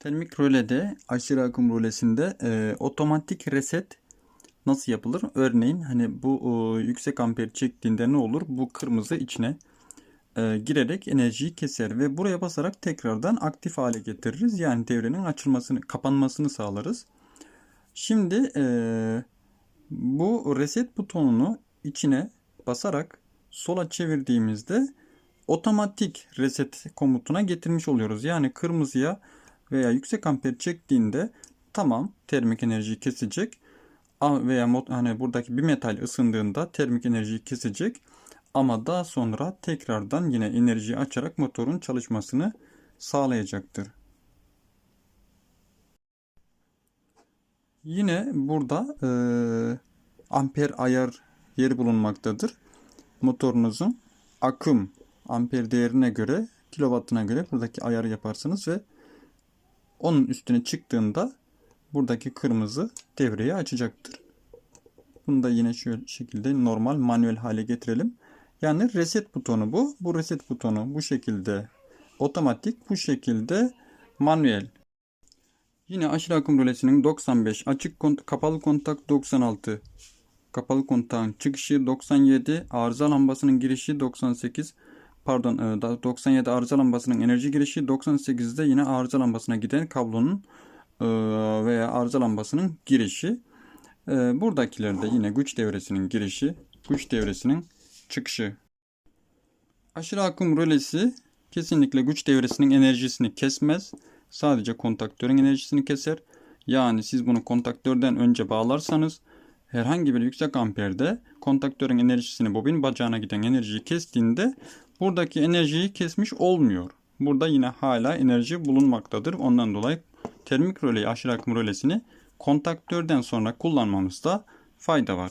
Termik rölede, aşırı akım rölesinde e, otomatik reset nasıl yapılır? Örneğin hani bu e, yüksek amper çektiğinde ne olur? Bu kırmızı içine e, girerek enerjiyi keser ve buraya basarak tekrardan aktif hale getiririz. Yani devrenin açılmasını, kapanmasını sağlarız. Şimdi e, bu reset butonunu içine basarak sola çevirdiğimizde otomatik reset komutuna getirmiş oluyoruz. Yani kırmızıya veya yüksek amper çektiğinde tamam termik enerjiyi kesecek veya hani buradaki bir metal ısındığında termik enerjiyi kesecek ama daha sonra tekrardan yine enerjiyi açarak motorun çalışmasını sağlayacaktır. Yine burada eee, amper ayar yeri bulunmaktadır. Motorunuzun akım amper değerine göre kilowattına göre buradaki ayarı yaparsınız ve onun üstüne çıktığında buradaki kırmızı devreyi açacaktır. Bunu da yine şu şekilde normal manuel hale getirelim. Yani reset butonu bu. Bu reset butonu bu şekilde otomatik, bu şekilde manuel. Yine aşırı akım rölesinin 95, açık kont kapalı kontak 96, kapalı kontağın çıkışı 97, arıza lambasının girişi 98, pardon e, da- 97 arıza lambasının enerji girişi 98'de yine arıza lambasına giden kablonun e, veya arıza lambasının girişi. E, Buradakilerde yine güç devresinin girişi, güç devresinin çıkışı. Aşırı akım rölesi kesinlikle güç devresinin enerjisini kesmez. Sadece kontaktörün enerjisini keser. Yani siz bunu kontaktörden önce bağlarsanız herhangi bir yüksek amperde kontaktörün enerjisini bobin bacağına giden enerjiyi kestiğinde buradaki enerjiyi kesmiş olmuyor. Burada yine hala enerji bulunmaktadır. Ondan dolayı termik röleyi aşırı akım rölesini kontaktörden sonra kullanmamızda fayda var.